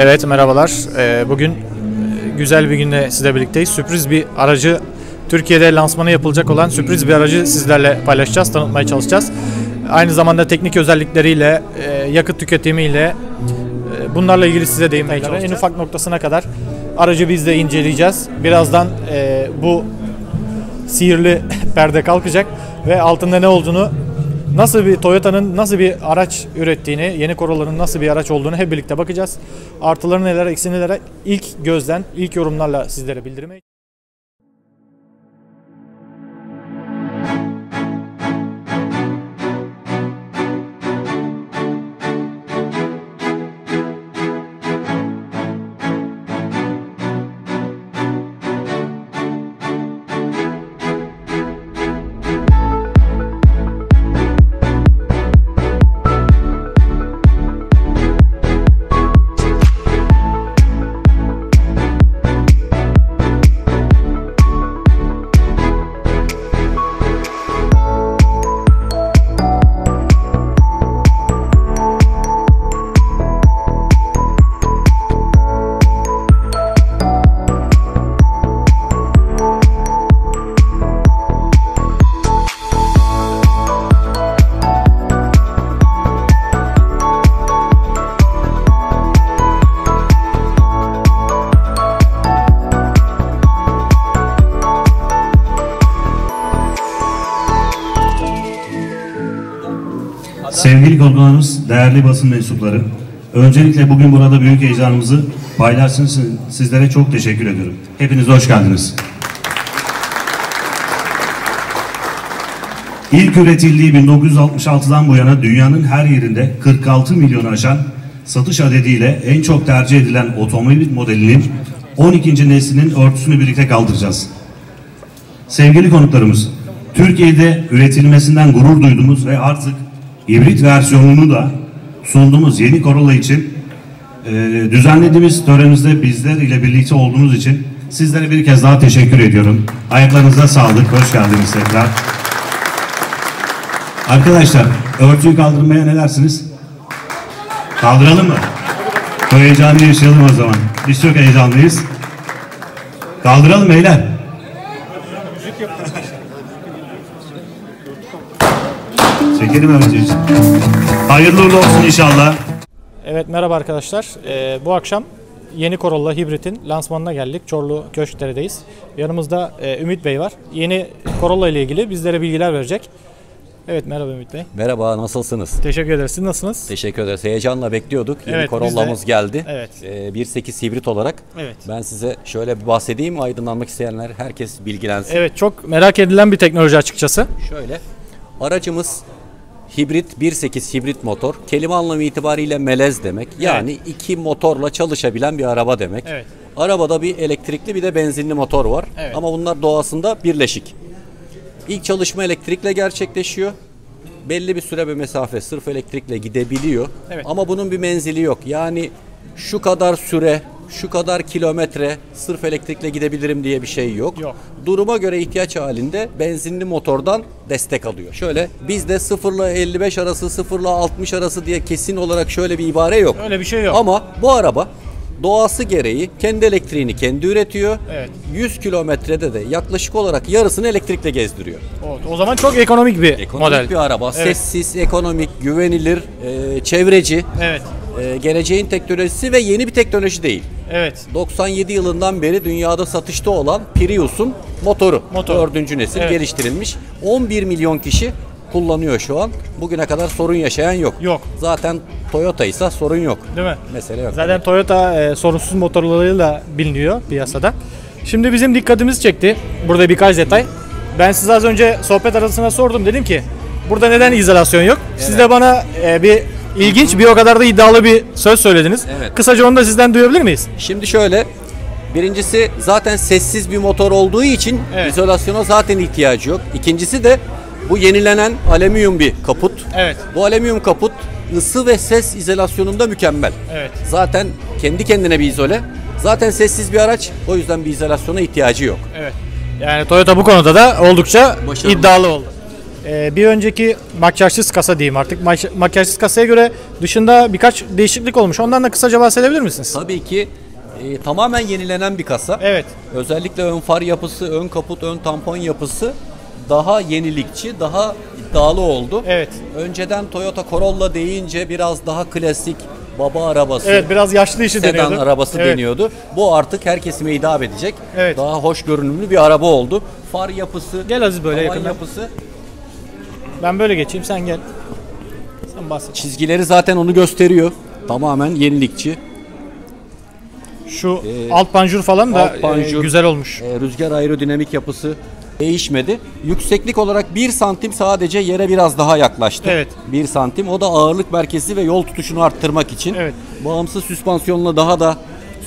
Evet merhabalar. Ee, bugün e, güzel bir günde sizle birlikteyiz. Sürpriz bir aracı Türkiye'de lansmanı yapılacak olan sürpriz bir aracı sizlerle paylaşacağız, tanıtmaya çalışacağız. Aynı zamanda teknik özellikleriyle, e, yakıt tüketimiyle e, bunlarla ilgili size değinmeye çalışacağız. En ufak noktasına kadar aracı biz de inceleyeceğiz. Birazdan bu sihirli perde kalkacak ve altında ne olduğunu nasıl bir Toyota'nın nasıl bir araç ürettiğini, yeni Corolla'nın nasıl bir araç olduğunu hep birlikte bakacağız. Artıları neler, eksi nelere ilk gözden, ilk yorumlarla sizlere bildirmeye Konuklarımız, değerli basın mensupları, öncelikle bugün burada büyük heyecanımızı paylaştığınız için sizlere çok teşekkür ediyorum. Hepiniz hoş geldiniz. İlk üretildiği 1966'dan bu yana dünyanın her yerinde 46 milyonu aşan satış adediyle en çok tercih edilen otomobil modelinin 12. neslinin örtüsünü birlikte kaldıracağız. Sevgili konuklarımız, Türkiye'de üretilmesinden gurur duyduğumuz ve artık hibrit versiyonunu da sunduğumuz yeni Corolla için e, düzenlediğimiz törenimizde bizler ile birlikte olduğunuz için sizlere bir kez daha teşekkür ediyorum. Ayaklarınıza sağlık, hoş geldiniz tekrar. Arkadaşlar, örtüyü kaldırmaya ne dersiniz? Kaldıralım mı? Bu heyecanı yaşayalım o zaman. Biz çok heyecanlıyız. Kaldıralım beyler. Çekelim önce. Hayırlı uğurlu olsun inşallah. Evet merhaba arkadaşlar. Ee, bu akşam yeni Corolla Hibrit'in lansmanına geldik. Çorlu Köşkdere'deyiz. Yanımızda e, Ümit Bey var. Yeni Corolla ile ilgili bizlere bilgiler verecek. Evet merhaba Ümit Bey. Merhaba, nasılsınız? Teşekkür ederiz. Siz nasılsınız? Teşekkür ederiz. Heyecanla bekliyorduk. Yeni Evet, biz Corolla'mız de- geldi. Evet. Ee, 1.8 hibrit olarak. Evet. Ben size şöyle bir bahsedeyim. Aydınlanmak isteyenler herkes bilgilensin. Evet çok merak edilen bir teknoloji açıkçası. Şöyle. Aracımız hibrit 1.8 hibrit motor. Kelime anlamı itibariyle melez demek. Yani iki motorla çalışabilen bir araba demek. Evet. Arabada bir elektrikli bir de benzinli motor var. Evet. Ama bunlar doğasında birleşik. İlk çalışma elektrikle gerçekleşiyor. Belli bir süre ve mesafe sırf elektrikle gidebiliyor. Evet. Ama bunun bir menzili yok. Yani şu kadar süre, şu kadar kilometre sırf elektrikle gidebilirim diye bir şey yok. Yok. Duruma göre ihtiyaç halinde benzinli motordan destek alıyor. Şöyle bizde 0 ile 55 arası, 0 ile 60 arası diye kesin olarak şöyle bir ibare yok. Öyle bir şey yok. Ama bu araba doğası gereği kendi elektriğini kendi üretiyor. Evet. 100 kilometrede de yaklaşık olarak yarısını elektrikle gezdiriyor. O, o zaman çok ekonomik bir Ekonomik model. bir araba. Evet. Sessiz, ekonomik, güvenilir, e, çevreci. Evet. e, geleceğin teknolojisi ve yeni bir teknoloji değil. Evet. 97 yılından beri dünyada satışta olan Prius'un motoru. Motor. Dördüncü nesil Evet. geliştirilmiş. 11 milyon kişi kullanıyor şu an. Bugüne kadar sorun yaşayan yok. Yok. Zaten Toyota ise sorun yok. Değil mi? Mesele yok. Zaten Toyota e, sorunsuz motorlarıyla biliniyor piyasada. Şimdi bizim dikkatimizi çekti. Burada birkaç detay. Ben size az önce sohbet arasında sordum. Dedim ki burada neden izolasyon yok? Siz de bana e, bir ilginç bir o kadar da iddialı bir söz söylediniz. Evet. Kısaca onu da sizden duyabilir miyiz? Şimdi şöyle Birincisi zaten sessiz bir motor olduğu için Evet. izolasyona zaten ihtiyacı yok. İkincisi de bu yenilenen alüminyum bir kaput. Evet. Bu alüminyum kaput ısı ve ses izolasyonunda mükemmel. Evet. Zaten kendi kendine bir izole. Zaten sessiz bir araç. O yüzden bir izolasyona ihtiyacı yok. Evet. Yani Toyota bu konuda da oldukça Başarılı. iddialı oldu. E, bir önceki makyajsız kasa diyeyim artık. Mak- Makyajsız kasaya göre dışında birkaç değişiklik olmuş. Ondan da kısaca bahsedebilir misiniz? Tabii ki e, tamamen yenilenen bir kasa. Evet. Özellikle ön far yapısı, ön kaput, ön tampon yapısı daha yenilikçi, daha iddialı oldu. Evet. Önceden Toyota Corolla deyince biraz daha klasik baba arabası, Evet biraz yaşlı işi sedan deniyordu. arabası Evet. deniyordu. Bu artık her kesime hitap edecek. Evet. Daha hoş görünümlü bir araba oldu. Far yapısı, Gel Aziz böyle yakından. yapısı, Ben böyle geçeyim sen gel. Sen bahset. çizgileri zaten onu gösteriyor. Tamamen yenilikçi. Şu alt panjur falan da alt panjur. e, güzel olmuş. E, rüzgar aerodinamik yapısı değişmedi. Yükseklik olarak 1 santim sadece yere biraz daha yaklaştı. Evet. 1 santim. O da ağırlık merkezi ve yol tutuşunu arttırmak için. Evet. Bağımsız süspansiyonla daha da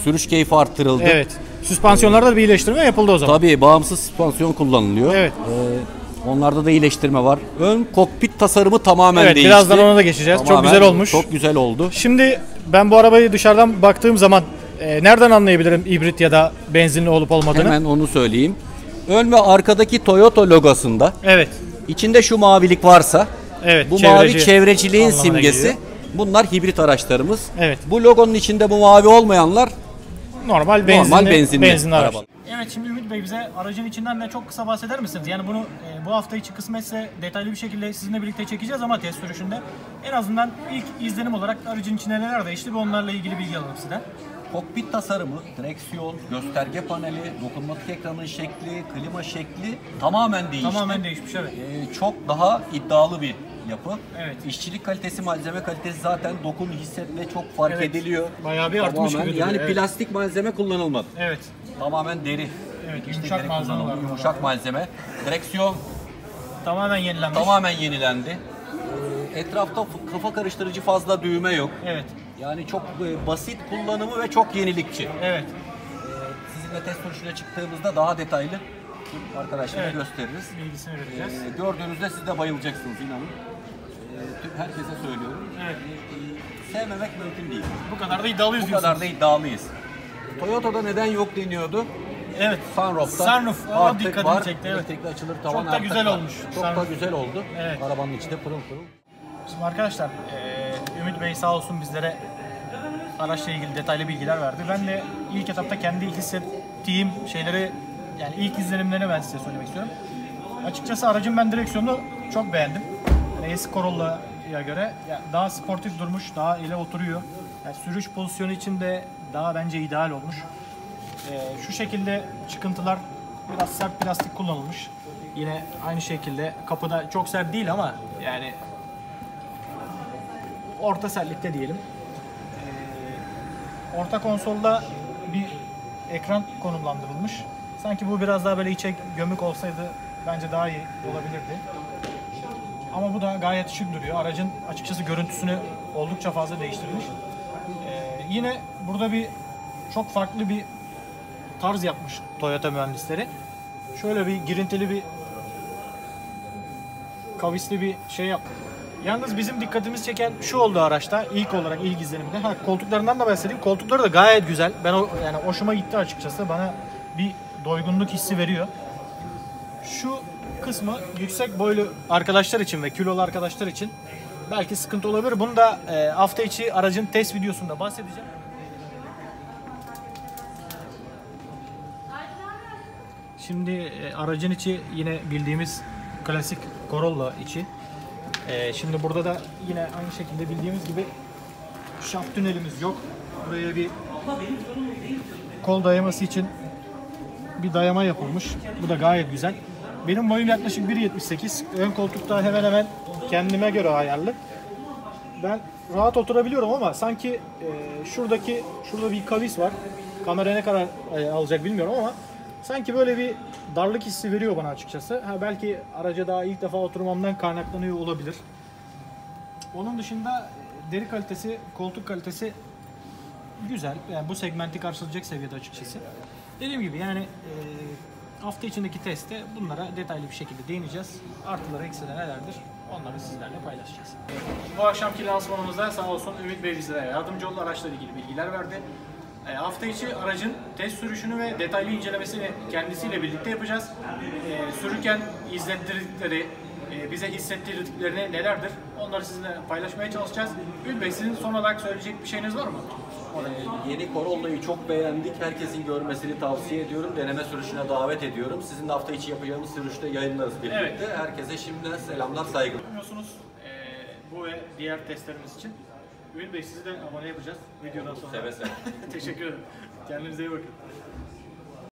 sürüş keyfi arttırıldı. Evet. Süspansiyonlarda da bir iyileştirme yapıldı o zaman. Tabii bağımsız süspansiyon kullanılıyor. Evet. Ee, onlarda da iyileştirme var. Ön kokpit tasarımı tamamen Evet, değişti. birazdan ona da geçeceğiz. Çok Tamamen güzel olmuş. Çok güzel oldu. Şimdi ben bu arabayı dışarıdan baktığım zaman e, nereden anlayabilirim hibrit ya da benzinli olup olmadığını? Hemen onu söyleyeyim. Ön ve arkadaki Toyota logosunda Evet. içinde şu mavilik varsa Evet. Bu çevreci mavi çevreciliğin simgesi. geliyor. Bunlar hibrit araçlarımız. Evet. Bu logonun içinde bu mavi olmayanlar Normal benzinli, Normal benzinli araç. araba. Evet şimdi Ümit Bey bize aracın içinden de çok kısa bahseder misiniz? Yani bunu e, bu hafta içi kısmetse detaylı bir şekilde sizinle birlikte çekeceğiz ama test sürüşünde en azından ilk izlenim olarak aracın içinde neler değişti ve onlarla ilgili bilgi alalım sizden. kokpit tasarımı, direksiyon, gösterge paneli, dokunmatik ekranın şekli, klima şekli tamamen değişti. Tamamen değişmiş evet. Ee, çok daha iddialı bir yapı. Evet. İşçilik kalitesi, malzeme kalitesi zaten dokun, hissetme çok fark Evet. ediliyor. Bayağı bir artmış Tamamen, gibi duruyor, Yani evet. plastik malzeme kullanılmadı. Evet. Tamamen deri. Evet, İşte yumuşak malzeme. Yumuşak malzeme. Direksiyon Tamamen yenilenmiş. tamamen yenilendi. Ee, Etrafta kafa karıştırıcı fazla düğme yok. Evet. Yani çok e, basit kullanımı ve çok yenilikçi. Evet. Sizinle test sürüşüne çıktığımızda daha detaylı arkadaşlara Evet. gösteririz. Bilgisini vereceğiz. Ee, gördüğünüzde siz de bayılacaksınız inanın. Ee, tüm herkese söylüyorum. Evet. Ee, sevmemek mümkün değil. Bu kadar da iddialıyız Bu kadar da iddialıyız. Toyota'da neden yok deniyordu? Evet. Sunroof'ta Sunroof, artık dikkatimi var. çekti, evet. Elektrikli açılır tavan da artık güzel var. olmuş. Çok da Sunroof. güzel oldu. Evet. Arabanın içi de pırıl pırıl. Şimdi arkadaşlar eee, Ümit Bey sağ olsun bizlere araçla ilgili detaylı bilgiler verdi. Ben de ilk etapta kendi hissettiğim şeyleri yani ilk izlenimlerini ben size söylemek istiyorum. Açıkçası aracın ben direksiyonunu çok beğendim. Yani eski Corolla'ya göre daha sportif durmuş, daha ele oturuyor. Yani sürüş pozisyonu için de daha bence ideal olmuş. Eee, şu şekilde çıkıntılar biraz sert plastik kullanılmış. Yine aynı şekilde kapıda çok sert değil ama yani orta sertlikte diyelim. Ee, orta konsolda bir ekran konumlandırılmış. Sanki bu biraz daha böyle içe gömük olsaydı bence daha iyi olabilirdi. Ama bu da gayet şık duruyor. Aracın açıkçası görüntüsünü oldukça fazla değiştirmiş. Ee, yine burada bir çok farklı bir tarz yapmış Toyota mühendisleri. Şöyle bir girintili bir kavisli bir şey yap. Yalnız bizim dikkatimizi çeken şu oldu araçta ilk olarak ilk izlenimde. Ha koltuklarından da bahsedeyim. Koltukları da gayet güzel. Ben o yani hoşuma gitti açıkçası. Bana bir doygunluk hissi veriyor. Şu kısmı yüksek boylu arkadaşlar için ve kilolu arkadaşlar için belki sıkıntı olabilir. Bunu da e, hafta içi aracın test videosunda bahsedeceğim. Şimdi e, aracın içi yine bildiğimiz klasik Corolla içi. E, şimdi burada da yine aynı şekilde bildiğimiz gibi şaft tünelimiz yok. Buraya bir kol dayaması için bir dayama yapılmış. Bu da gayet güzel. Benim boyum yaklaşık 1.78. Ön koltukta hemen hemen kendime göre ayarlı. Ben rahat oturabiliyorum ama sanki e, şuradaki şurada bir kavis var. Kamera ne kadar e, alacak bilmiyorum ama sanki böyle bir darlık hissi veriyor bana açıkçası. Ha belki araca daha ilk defa oturmamdan kaynaklanıyor olabilir. Onun dışında e, deri kalitesi, koltuk kalitesi güzel. Yani bu segmenti karşılayacak seviyede açıkçası. Dediğim gibi yani e, hafta içindeki testte bunlara detaylı bir şekilde değineceğiz. Artıları eksileri nelerdir onları sizlerle paylaşacağız. Bu akşamki lansmanımızda sağ olsun Ümit Bey bizlere yardımcı oldu. Araçla ilgili bilgiler verdi. E, hafta içi aracın test sürüşünü ve detaylı incelemesini kendisiyle birlikte yapacağız. E, sürürken izlettirdikleri bize hissettirdiklerini nelerdir? Onları sizinle paylaşmaya çalışacağız. Ül Bey sizin son olarak söyleyecek bir şeyiniz var mı? Ee, Yeni Corolla'yı çok beğendik. Herkesin görmesini tavsiye ediyorum. Deneme sürüşüne davet ediyorum. Sizin de hafta içi yapacağımız sürüşte yayınlarız birlikte. Evet. Herkese şimdiden selamlar, saygılar. Bilmiyorsunuz e, bu ve diğer testlerimiz için. Ül Bey sizi de abone yapacağız videodan sonra. Seve seve. Teşekkür ederim. Kendinize iyi bakın.